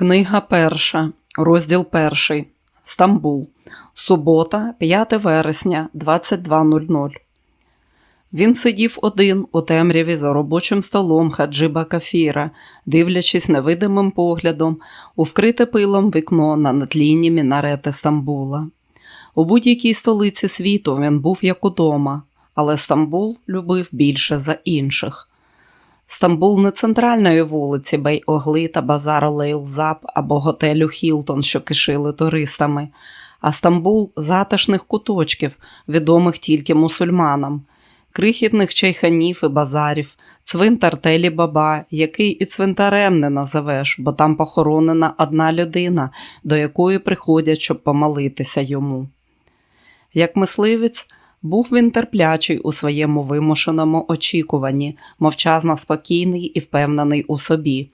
Книга перша, розділ перший. Стамбул. Субота, 5 вересня, 22.00. Він сидів один у темряві за робочим столом хаджиба Кафіра, дивлячись невидимим поглядом у вкрите пилом вікно на нетлінні мінарети Стамбула. У будь-якій столиці світу він був як удома, але Стамбул любив більше за інших. Стамбул не центральної вулиці Бей-Огли та базару Лейлзап або готелю Хілтон, що кишили туристами, а Стамбул затишних куточків, відомих тільки мусульманам, крихітних чайханів і базарів, цвинтар Телі Баба, який і цвинтарем не називеш, бо там похоронена одна людина, до якої приходять, щоб помолитися йому. Як мисливець, був він терплячий у своєму вимушеному очікуванні, мовчазно спокійний і впевнений у собі.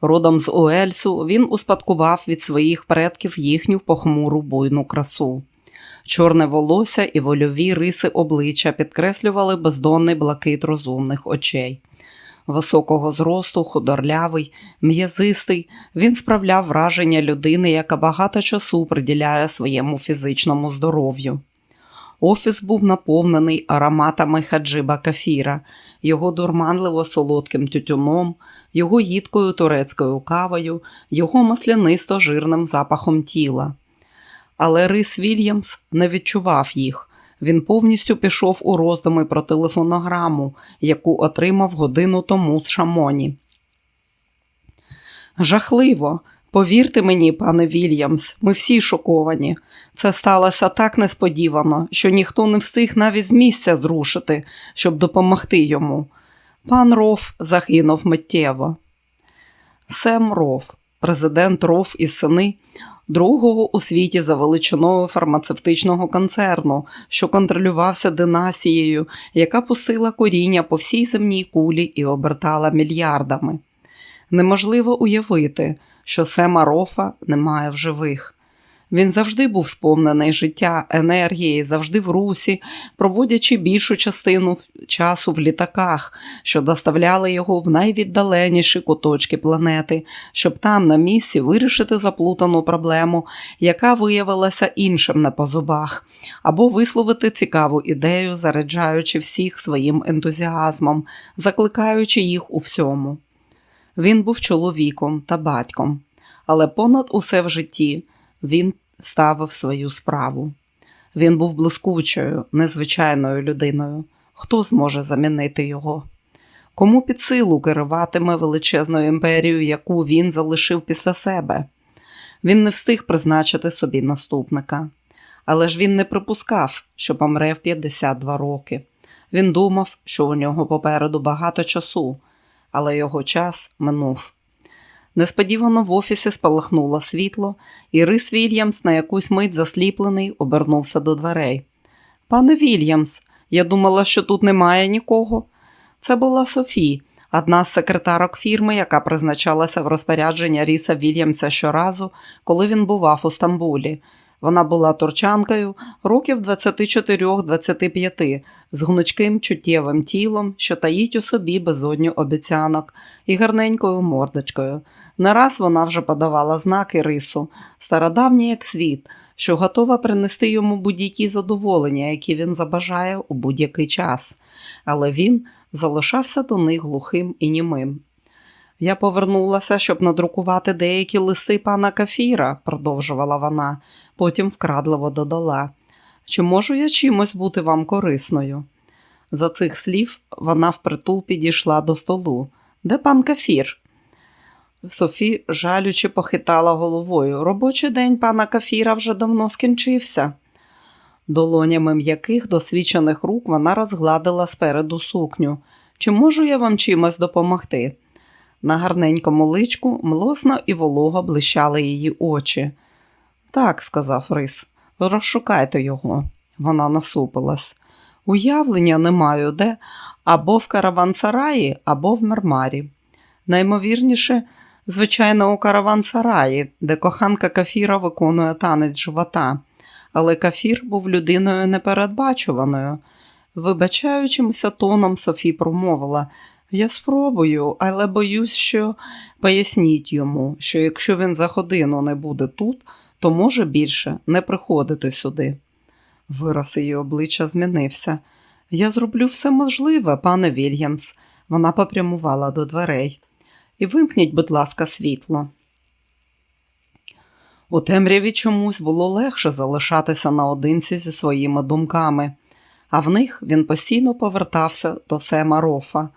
Родом з Уельсу він успадкував від своїх предків їхню похмуру буйну красу. Чорне волосся і вольові риси обличчя підкреслювали бездонний блакит розумних очей. Високого зросту, худорлявий, м'язистий, він справляв враження людини, яка багато часу приділяє своєму фізичному здоров'ю. Офіс був наповнений ароматами хаджиба кафіра, його дурманливо солодким тютюном, його їдкою турецькою кавою, його маслянисто жирним запахом тіла. Але Рис Вільямс не відчував їх. Він повністю пішов у роздуми про телефонограму, яку отримав годину тому з Шамоні. Жахливо, Повірте мені, пане Вільямс, ми всі шоковані. Це сталося так несподівано, що ніхто не встиг навіть з місця зрушити, щоб допомогти йому. Пан Ров загинув миттєво. Сем Ров, президент Ров і сини, другого у світі за величиною фармацевтичного концерну, що контролювався династією, яка пустила коріння по всій земній кулі і обертала мільярдами. Неможливо уявити що Сема Рофа немає в живих. Він завжди був сповнений життя, енергії, завжди в русі, проводячи більшу частину часу в літаках, що доставляли його в найвіддаленіші куточки планети, щоб там на місці вирішити заплутану проблему, яка виявилася іншим на по зубах, або висловити цікаву ідею, заряджаючи всіх своїм ентузіазмом, закликаючи їх у всьому. Він був чоловіком та батьком, але понад усе в житті він ставив свою справу. Він був блискучою, незвичайною людиною. Хто зможе замінити його? Кому під силу керуватиме величезною імперією, яку він залишив після себе? Він не встиг призначити собі наступника. Але ж він не припускав, що помре в 52 роки. Він думав, що у нього попереду багато часу, але його час минув. Несподівано в офісі спалахнуло світло, і Рис Вільямс, на якусь мить засліплений, обернувся до дверей. Пане Вільямс, я думала, що тут немає нікого. Це була Софі, одна з секретарок фірми, яка призначалася в розпорядження Ріса Вільямса щоразу, коли він бував у Стамбулі. Вона була турчанкою років 24-25, з гнучким чуттєвим тілом, що таїть у собі безодню обіцянок, і гарненькою мордочкою. Не раз вона вже подавала знаки рису, стародавній як світ, що готова принести йому будь-які задоволення, які він забажає у будь-який час. Але він залишався до них глухим і німим. Я повернулася, щоб надрукувати деякі листи пана Кафіра, продовжувала вона, потім вкрадливо додала. Чи можу я чимось бути вам корисною? За цих слів вона впритул підійшла до столу. Де пан Кафір? Софі жалючи похитала головою. Робочий день пана Кафіра вже давно скінчився. Долонями м'яких досвідчених рук вона розгладила спереду сукню. Чи можу я вам чимось допомогти? На гарненькому личку млосно і волого блищали її очі. Так, сказав Рис, розшукайте його. Вона насупилась. Уявлення не маю де або в караван-сараї, або в Мармарі. Наймовірніше, звичайно, у караван-сараї, де коханка Кафіра виконує танець живота. Але Кафір був людиною непередбачуваною. Вибачаючимся тоном, Софі промовила Я спробую, але боюсь, що поясніть йому, що якщо він за годину не буде тут, то може більше не приходити сюди. Вираз її обличчя змінився. Я зроблю все можливе, пане Вільямс. Вона попрямувала до дверей. І вимкніть, будь ласка, світло. У темряві чомусь було легше залишатися наодинці зі своїми думками, а в них він постійно повертався до Сема Рофа.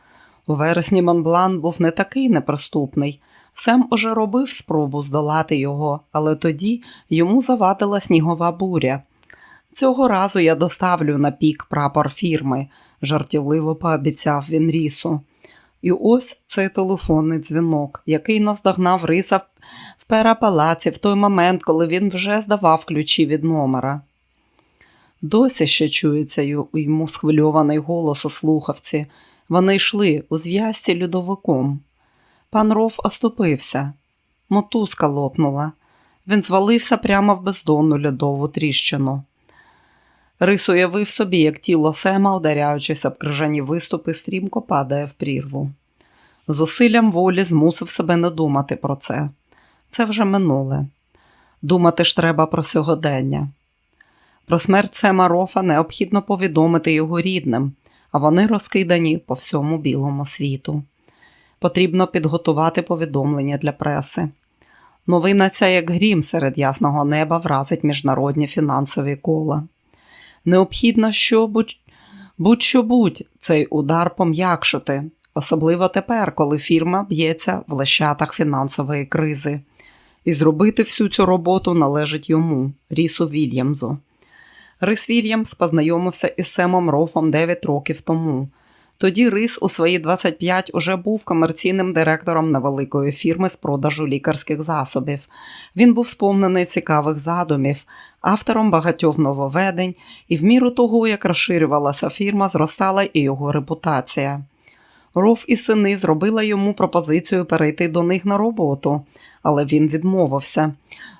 У вересні Монблан був не такий неприступний. Сем уже робив спробу здолати його, але тоді йому завадила снігова буря. Цього разу я доставлю на пік прапор фірми, жартівливо пообіцяв він рісу. І ось цей телефонний дзвінок, який наздогнав риса в перапалаці в той момент, коли він вже здавав ключі від номера. Досі ще чується йому схвильований голос у слухавці. Вони йшли у зв'язці льодовиком. Пан Ров оступився. Мотузка лопнула. Він звалився прямо в бездонну льодову тріщину. Рис уявив собі, як тіло Сема, ударяючись об крижані виступи, стрімко падає в прірву. Зусиллям волі змусив себе не думати про це. Це вже минуле. Думати ж треба про сьогодення. Про смерть Сема Рофа необхідно повідомити його рідним, а вони розкидані по всьому білому світу. Потрібно підготувати повідомлення для преси. Новина ця, як грім серед ясного неба, вразить міжнародні фінансові кола. Необхідно, що будь, будь-що будь цей удар пом'якшити, особливо тепер, коли фірма б'ється в лещатах фінансової кризи. І зробити всю цю роботу належить йому, Рісу Вільямзу. Рис Вільямс познайомився із Семом Рофом 9 років тому. Тоді Рис у свої 25 уже був комерційним директором невеликої фірми з продажу лікарських засобів. Він був сповнений цікавих задумів, автором багатьох нововведень, і в міру того, як розширювалася фірма, зростала і його репутація. Ров і сини зробила йому пропозицію перейти до них на роботу, але він відмовився.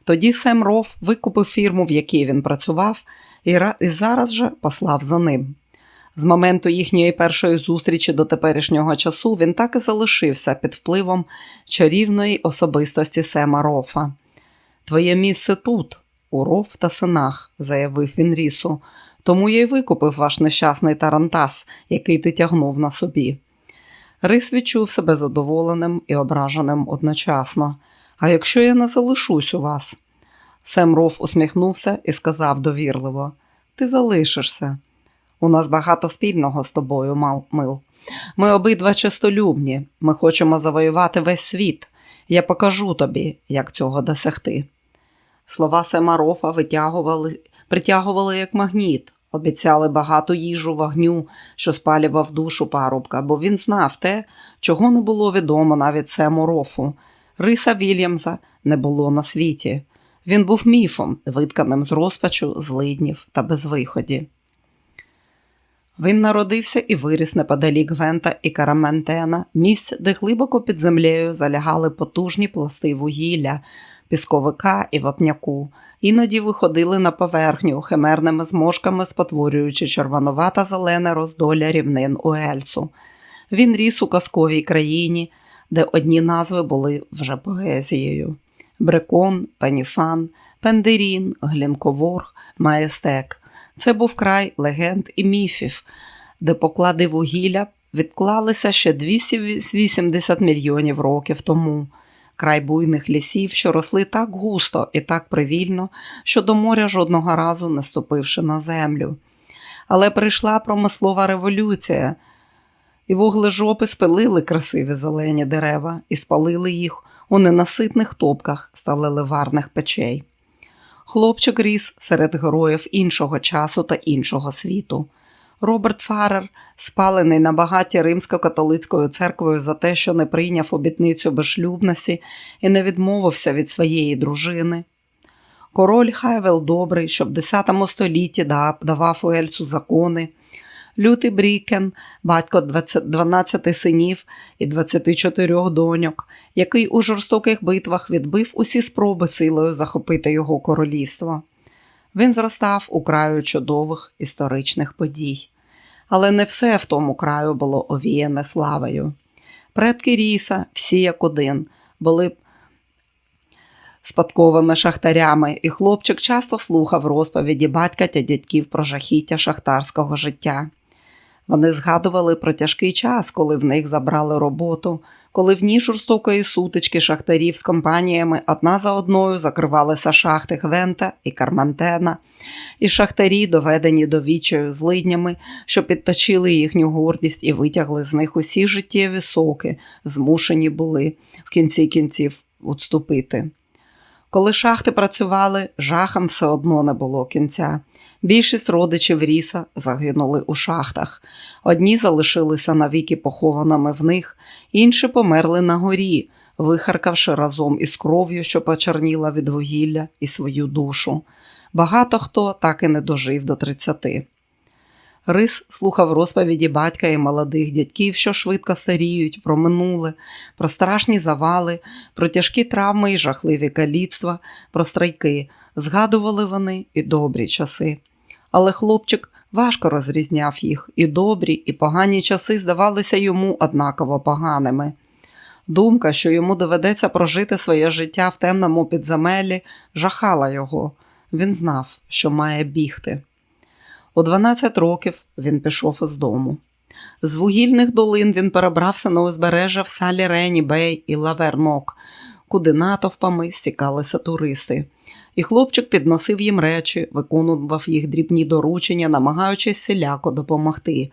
Тоді Сем Ров викупив фірму, в якій він працював, і зараз же послав за ним. З моменту їхньої першої зустрічі до теперішнього часу він так і залишився під впливом чарівної особистості Сема Рофа. Твоє місце тут, у ров та синах, заявив він рісу, тому я й викупив ваш нещасний тарантас, який ти тягнув на собі. Рис відчув себе задоволеним і ображеним одночасно. А якщо я не залишусь у вас? Сем Ров усміхнувся і сказав довірливо: Ти залишишся. У нас багато спільного з тобою, мил. Ми обидва чистолюбні, ми хочемо завоювати весь світ. Я покажу тобі, як цього досягти. Слова Семарофа витягували, притягували як магніт, обіцяли багато їжу вогню, що спалював душу парубка, бо він знав те, чого не було відомо навіть Сему Рофу. Риса Вільямса не було на світі. Він був міфом, витканим з розпачу, злиднів та безвиході. Він народився і виріс неподалік Гвента і Караментена, місць, де глибоко під землею залягали потужні пласти вугілля, пісковика і вапняку, іноді виходили на поверхню химерними зможками, спотворюючи червонувата зелене роздолля рівнин Уельсу. Він ріс у казковій країні, де одні назви були вже поезією: Брекон, Пеніфан, Пендерін, Глінковорг, Маєстек. Це був край легенд і міфів, де поклади вугілля відклалися ще 280 мільйонів років тому. Край буйних лісів, що росли так густо і так привільно, що до моря жодного разу не ступивши на землю. Але прийшла промислова революція, і вуглежопи спилили красиві зелені дерева і спалили їх у ненаситних топках сталеливарних печей. Хлопчик ріс серед героїв іншого часу та іншого світу. Роберт Фарер, спалений на багаті римсько-католицькою церквою за те, що не прийняв обітницю безшлюбності і не відмовився від своєї дружини. Король Хайвел Добрий, що в X столітті давав Уельсу закони. Лютий Брікен, батько 12 синів і 24 доньок, який у жорстоких битвах відбив усі спроби силою захопити його королівство. Він зростав у краю чудових історичних подій. Але не все в тому краю було овіяне славою. Предки Ріса, всі як один, були спадковими шахтарями, і хлопчик часто слухав розповіді батька та дядьків про жахіття шахтарського життя. Вони згадували про тяжкий час, коли в них забрали роботу, коли в дні жорстокої сутички шахтарів з компаніями одна за одною закривалися шахти Гвента і Кармантена, і шахтарі, доведені до відчаю злиднями, що підточили їхню гордість і витягли з них усі життєві соки, змушені були в кінці кінців відступити. Коли шахти працювали, жахам все одно не було кінця. Більшість родичів Ріса загинули у шахтах. Одні залишилися навіки похованими в них, інші померли на горі, вихаркавши разом із кров'ю, що почерніла від вугілля, і свою душу. Багато хто так і не дожив до тридцяти. Рис слухав розповіді батька і молодих дядьків, що швидко старіють, про минуле, про страшні завали, про тяжкі травми і жахливі каліцтва, про страйки. Згадували вони і добрі часи. Але хлопчик важко розрізняв їх, і добрі, і погані часи здавалися йому однаково поганими. Думка, що йому доведеться прожити своє життя в темному підземеллі, жахала його. Він знав, що має бігти. У 12 років він пішов із дому. З вугільних долин він перебрався на узбережжя в салі Рені Бей і Лавернок, куди натовпами стікалися туристи. І хлопчик підносив їм речі, виконував їх дрібні доручення, намагаючись селяко допомогти.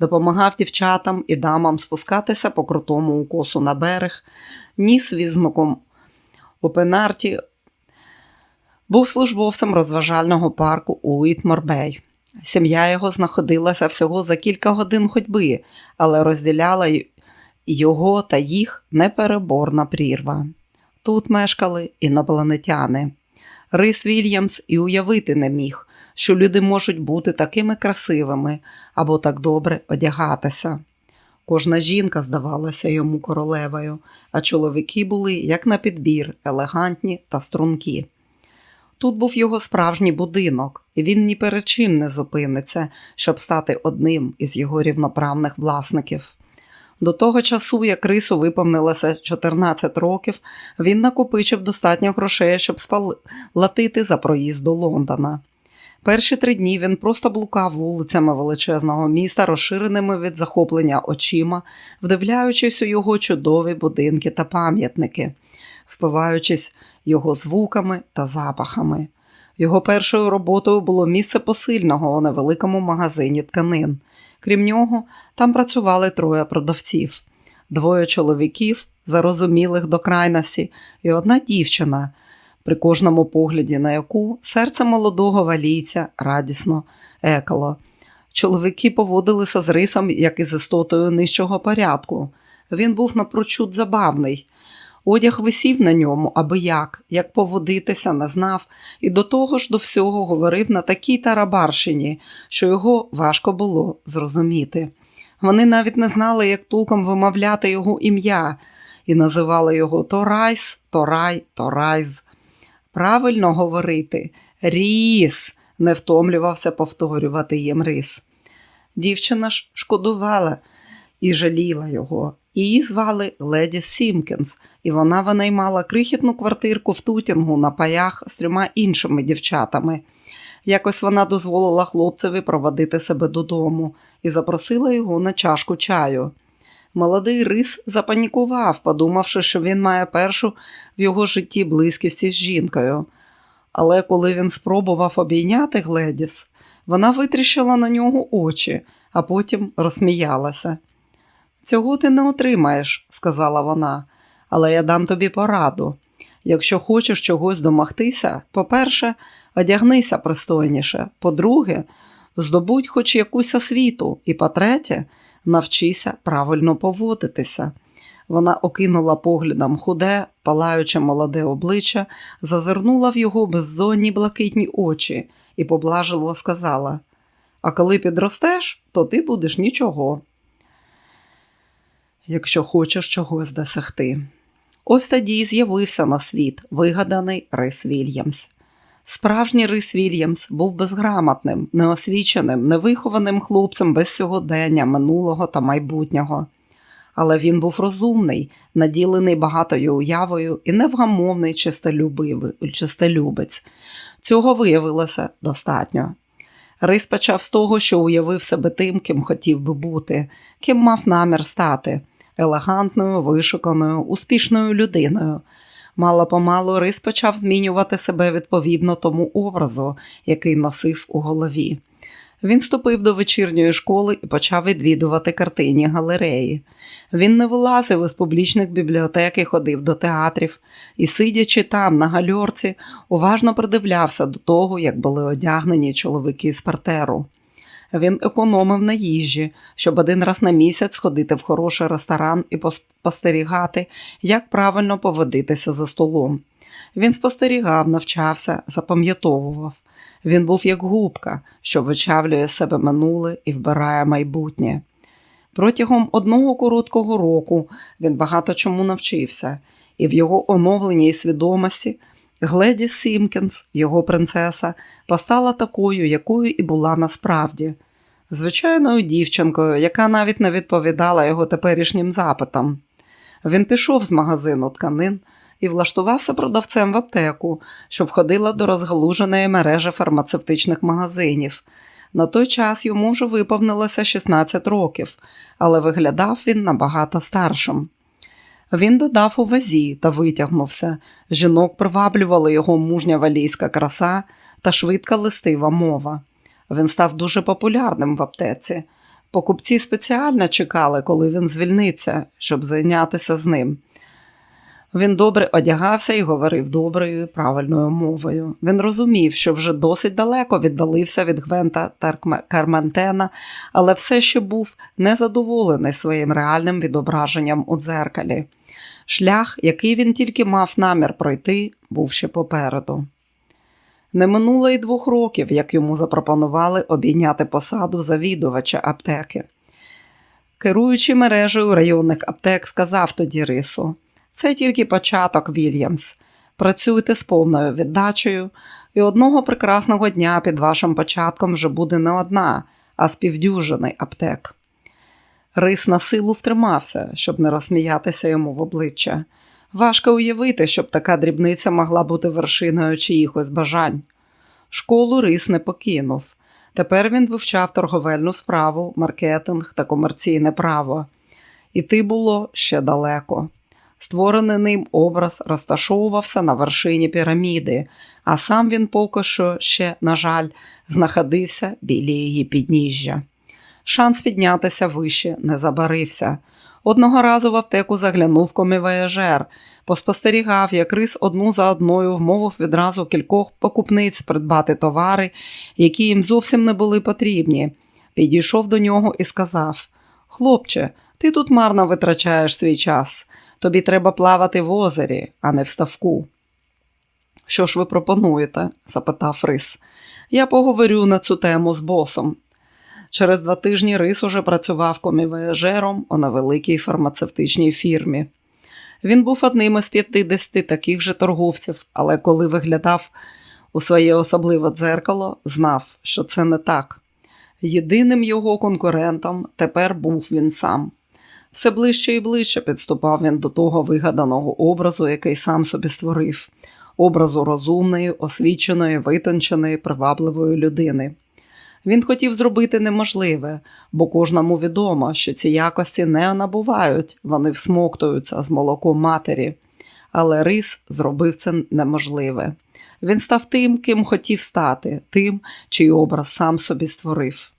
Допомагав дівчатам і дамам спускатися по крутому укосу на берег, ніс візником у пенарті, був службовцем розважального парку у Уітморбей. Сім'я його знаходилася всього за кілька годин ходьби, але розділяла його та їх непереборна прірва. Тут мешкали інопланетяни. Рис Вільямс і уявити не міг, що люди можуть бути такими красивими або так добре одягатися. Кожна жінка здавалася йому королевою, а чоловіки були, як на підбір, елегантні та стрункі. Тут був його справжній будинок, і він ні перед чим не зупиниться, щоб стати одним із його рівноправних власників. До того часу, як Рису виповнилося 14 років, він накопичив достатньо грошей, щоб сплатити за проїзд до Лондона. Перші три дні він просто блукав вулицями величезного міста, розширеними від захоплення очима, вдивляючись у його чудові будинки та пам'ятники, впиваючись його звуками та запахами. Його першою роботою було місце посильного у невеликому магазині тканин. Крім нього, там працювали троє продавців, двоє чоловіків, зарозумілих до крайності, і одна дівчина, при кожному погляді на яку серце молодого валійця радісно екало. Чоловіки поводилися з рисом, як і з істотою нижчого порядку. Він був напрочуд забавний. Одяг висів на ньому аби як, як поводитися, не знав, і до того ж до всього говорив на такій тарабарщині, що його важко було зрозуміти. Вони навіть не знали, як толком вимовляти його ім'я, і називали його то Райс, то Рай, то Райз. Правильно говорити Ріс, не втомлювався повторювати їм рис. Дівчина ж шкодувала і жаліла його. Її звали Леді Сімкінс, і вона винаймала крихітну квартирку в Тутінгу на паях з трьома іншими дівчатами. Якось вона дозволила хлопцеві проводити себе додому і запросила його на чашку чаю. Молодий рис запанікував, подумавши, що він має першу в його житті близькість із жінкою. Але коли він спробував обійняти Гледіс, вона витріщила на нього очі, а потім розсміялася. Цього ти не отримаєш, сказала вона, але я дам тобі пораду. Якщо хочеш чогось домогтися, по-перше, одягнися пристойніше, по-друге, здобудь хоч якусь освіту, і по-третє, навчися правильно поводитися. Вона окинула поглядом худе, палаюче молоде обличчя, зазирнула в його беззонні блакитні очі і поблажливо сказала: А коли підростеш, то ти будеш нічого якщо хочеш чогось досягти. Ось тоді з'явився на світ вигаданий Рис Вільямс. Справжній Рис Вільямс був безграмотним, неосвіченим, невихованим хлопцем без сьогодення, минулого та майбутнього. Але він був розумний, наділений багатою уявою і невгамовний чистолюбивий- чистолюбець. Цього виявилося достатньо. Рис почав з того, що уявив себе тим, ким хотів би бути, ким мав намір стати елегантною, вишуканою, успішною людиною. Мало помалу Рис почав змінювати себе відповідно тому образу, який носив у голові. Він вступив до вечірньої школи і почав відвідувати картинні галереї. Він не вилазив із публічних бібліотек і ходив до театрів, і, сидячи там, на гальорці, уважно придивлявся до того, як були одягнені чоловіки з партеру. Він економив на їжі, щоб один раз на місяць сходити в хороший ресторан і спостерігати, як правильно поводитися за столом. Він спостерігав, навчався, запам'ятовував. Він був як губка, що вичавлює себе минуле і вбирає майбутнє. Протягом одного короткого року він багато чому навчився, і в його оновленій свідомості Гледі Сімкінс, його принцеса, постала такою, якою і була насправді. Звичайною дівчинкою, яка навіть не відповідала його теперішнім запитам. Він пішов з магазину тканин і влаштувався продавцем в аптеку, що входила до розгалуженої мережі фармацевтичних магазинів. На той час йому вже виповнилося 16 років, але виглядав він набагато старшим. Він додав у вазі та витягнувся. Жінок приваблювала його мужня валійська краса та швидка листива мова. Він став дуже популярним в аптеці. Покупці спеціально чекали, коли він звільниться, щоб зайнятися з ним. Він добре одягався і говорив доброю і правильною мовою. Він розумів, що вже досить далеко віддалився від Гвента та Карментена, але все ще був незадоволений своїм реальним відображенням у дзеркалі. Шлях, який він тільки мав намір пройти, був ще попереду. Не минуло й двох років, як йому запропонували обійняти посаду завідувача аптеки. Керуючи мережею районних аптек, сказав тоді Рису: це тільки початок, Вільямс. Працюйте з повною віддачею, і одного прекрасного дня під вашим початком вже буде не одна, а співдюжений аптек. Рис на силу втримався, щоб не розсміятися йому в обличчя. Важко уявити, щоб така дрібниця могла бути вершиною чиїхось бажань. Школу Рис не покинув. Тепер він вивчав торговельну справу, маркетинг та комерційне право. Іти було ще далеко. Створений ним образ розташовувався на вершині піраміди, а сам він поки що ще, на жаль, знаходився біля її підніжжя. Шанс піднятися вище не забарився. Одного разу в аптеку заглянув комівояжер, поспостерігав, як рис одну за одною вмовив відразу кількох покупниць придбати товари, які їм зовсім не були потрібні. Підійшов до нього і сказав: Хлопче, ти тут марно витрачаєш свій час. Тобі треба плавати в озері, а не в ставку. Що ж ви пропонуєте? запитав Рис. Я поговорю на цю тему з босом. Через два тижні Рис уже працював комівояжером у невеликій фармацевтичній фірмі. Він був одним із 50 таких же торговців, але коли виглядав у своє особливе дзеркало, знав, що це не так. Єдиним його конкурентом тепер був він сам. Все ближче і ближче підступав він до того вигаданого образу, який сам собі створив, образу розумної, освіченої, витонченої, привабливої людини. Він хотів зробити неможливе, бо кожному відомо, що ці якості не набувають, вони всмоктуються з молоком матері. Але Рис зробив це неможливе. Він став тим, ким хотів стати, тим, чий образ сам собі створив.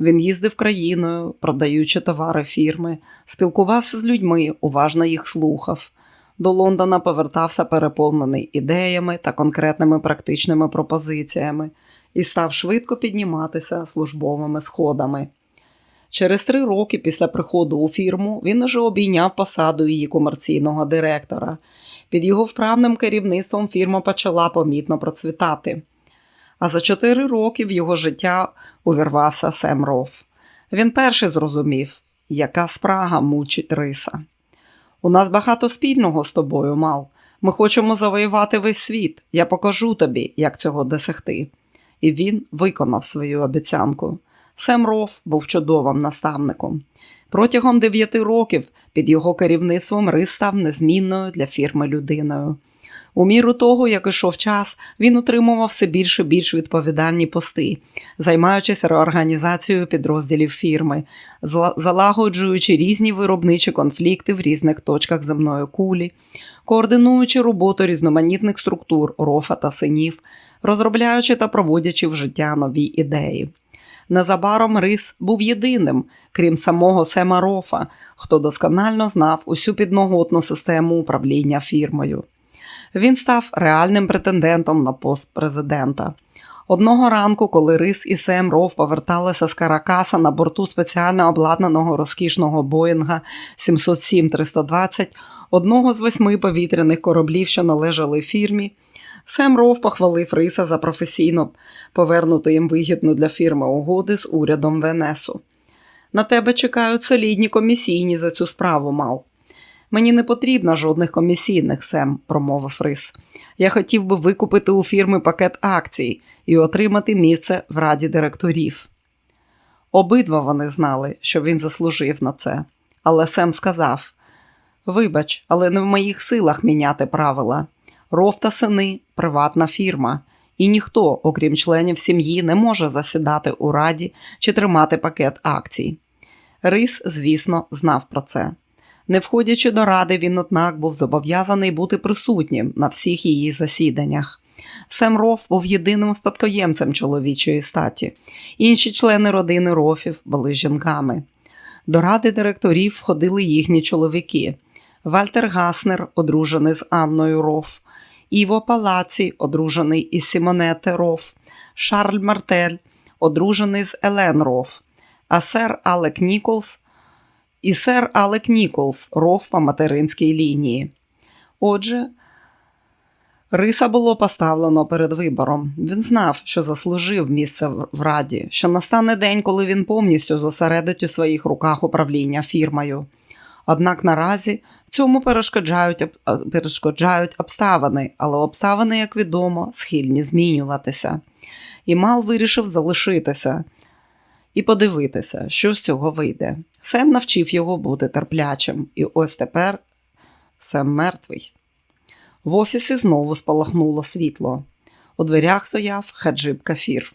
Він їздив країною, продаючи товари фірми, спілкувався з людьми, уважно їх слухав. До Лондона повертався переповнений ідеями та конкретними практичними пропозиціями і став швидко підніматися службовими сходами. Через три роки після приходу у фірму він уже обійняв посаду її комерційного директора. Під його вправним керівництвом фірма почала помітно процвітати. А за чотири роки в його життя увірвався Сем Роф. Він перший зрозумів, яка спрага мучить риса. У нас багато спільного з тобою, Мал. Ми хочемо завоювати весь світ. Я покажу тобі, як цього досягти. І він виконав свою обіцянку. Сем Роф був чудовим наставником. Протягом дев'яти років під його керівництвом Рис став незмінною для фірми людиною. У міру того, як ішов час, він отримував все більше і більш відповідальні пости, займаючись реорганізацією підрозділів фірми, залагоджуючи різні виробничі конфлікти в різних точках земної кулі, координуючи роботу різноманітних структур рофа та синів, розробляючи та проводячи в життя нові ідеї. Незабаром Рис був єдиним, крім самого Сема Рофа, хто досконально знав усю підноготну систему управління фірмою. Він став реальним претендентом на пост президента. Одного ранку, коли Рис і Сем Роф поверталися з Каракаса на борту спеціально обладнаного розкішного Боїнга 707-320, одного з восьми повітряних кораблів, що належали фірмі, Сем Роф похвалив Риса за професійно повернути їм вигідну для фірми угоди з урядом Венесу. На тебе чекають солідні комісійні за цю справу, Мал. Мені не потрібно жодних комісійних, Сем, промовив Рис. Я хотів би викупити у фірми пакет акцій і отримати місце в раді директорів. Обидва вони знали, що він заслужив на це, але Сем сказав: Вибач, але не в моїх силах міняти правила. Ров та сини приватна фірма, і ніхто, окрім членів сім'ї, не може засідати у раді чи тримати пакет акцій. Рис, звісно, знав про це. Не входячи до ради, він, однак, був зобов'язаний бути присутнім на всіх її засіданнях. Сем Роф був єдиним спадкоємцем чоловічої статі. Інші члени родини Рофів були жінками. До ради директорів входили їхні чоловіки: Вальтер Гаснер, одружений з Анною Роф, Іво Палаці, одружений із Сімонете Роф, Шарль Мартель, одружений з Елен Роф, а сер Алек Ніколс і сер Алек Ніколс, Роф по материнській лінії. Отже, Риса було поставлено перед вибором. Він знав, що заслужив місце в раді, що настане день, коли він повністю зосередить у своїх руках управління фірмою. Однак наразі цьому перешкоджають, перешкоджають обставини, але обставини, як відомо, схильні змінюватися. І Мал вирішив залишитися і подивитися, що з цього вийде. Сем навчив його бути терплячим, і ось тепер Сем мертвий. В офісі знову спалахнуло світло. У дверях стояв Хаджиб Кафір.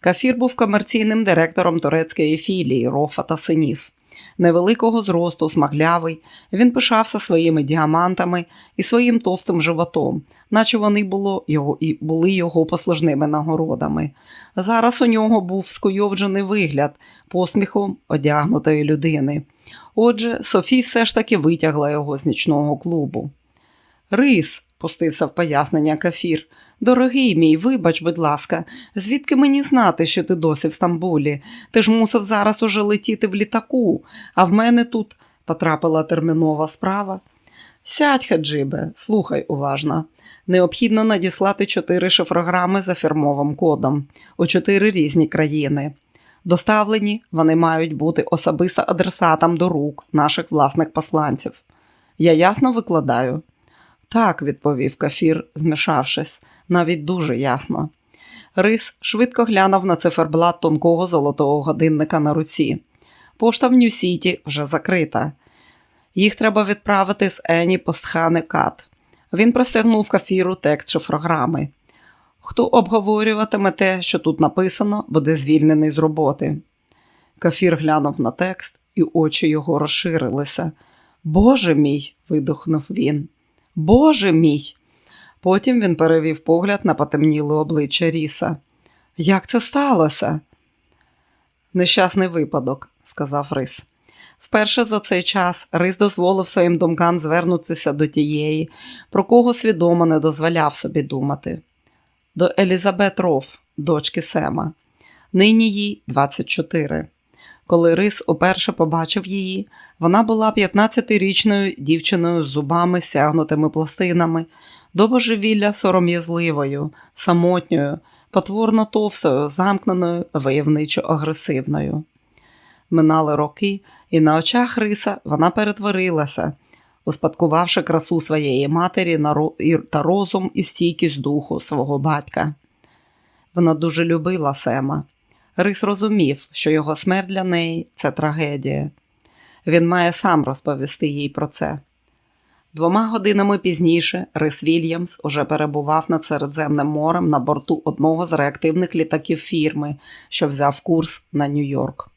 Кафір був комерційним директором турецької філії Рофа та синів. Невеликого зросту, смаглявий, він пишався своїми діамантами і своїм товстим животом, наче вони було його, і були його послужними нагородами. Зараз у нього був скуйовджений вигляд посміхом одягнутої людини. Отже, Софі все ж таки витягла його з нічного клубу. Рис, пустився в пояснення кафір. Дорогий мій, вибач, будь ласка, звідки мені знати, що ти досі в Стамбулі? Ти ж мусив зараз уже летіти в літаку, а в мене тут потрапила термінова справа. Сядь, Хаджибе, слухай уважно. Необхідно надіслати чотири шифрограми за фірмовим кодом у чотири різні країни. Доставлені вони мають бути особисто адресатам до рук наших власних посланців. Я ясно викладаю? Так, відповів кафір, змішавшись, навіть дуже ясно. Рис швидко глянув на циферблат тонкого золотого годинника на руці. Пошта в Нью-Сіті вже закрита. Їх треба відправити з Ені Постхани Кат. Він простягнув кафіру текст шифрограми. Хто обговорюватиме те, що тут написано, буде звільнений з роботи. Кафір глянув на текст, і очі його розширилися. Боже мій, видохнув він. Боже мій. Потім він перевів погляд на потемніле обличчя Ріса. Як це сталося? Нещасний випадок, сказав Рис. Вперше за цей час Рис дозволив своїм думкам звернутися до тієї, про кого свідомо не дозволяв собі думати. До Елізабет Роф, дочки Сема. Нині їй 24. Коли Рис уперше побачив її, вона була 15-річною дівчиною з зубами, стягнутими пластинами, до божевілля сором'язливою, самотньою, потворно товстою, замкненою, войовничо агресивною. Минали роки, і на очах Риса вона перетворилася, успадкувавши красу своєї матері та розум і стійкість духу свого батька. Вона дуже любила Сема. Рис розумів, що його смерть для неї це трагедія. Він має сам розповісти їй про це. Двома годинами пізніше Рис Вільямс уже перебував над Середземним морем на борту одного з реактивних літаків фірми, що взяв курс на Нью-Йорк.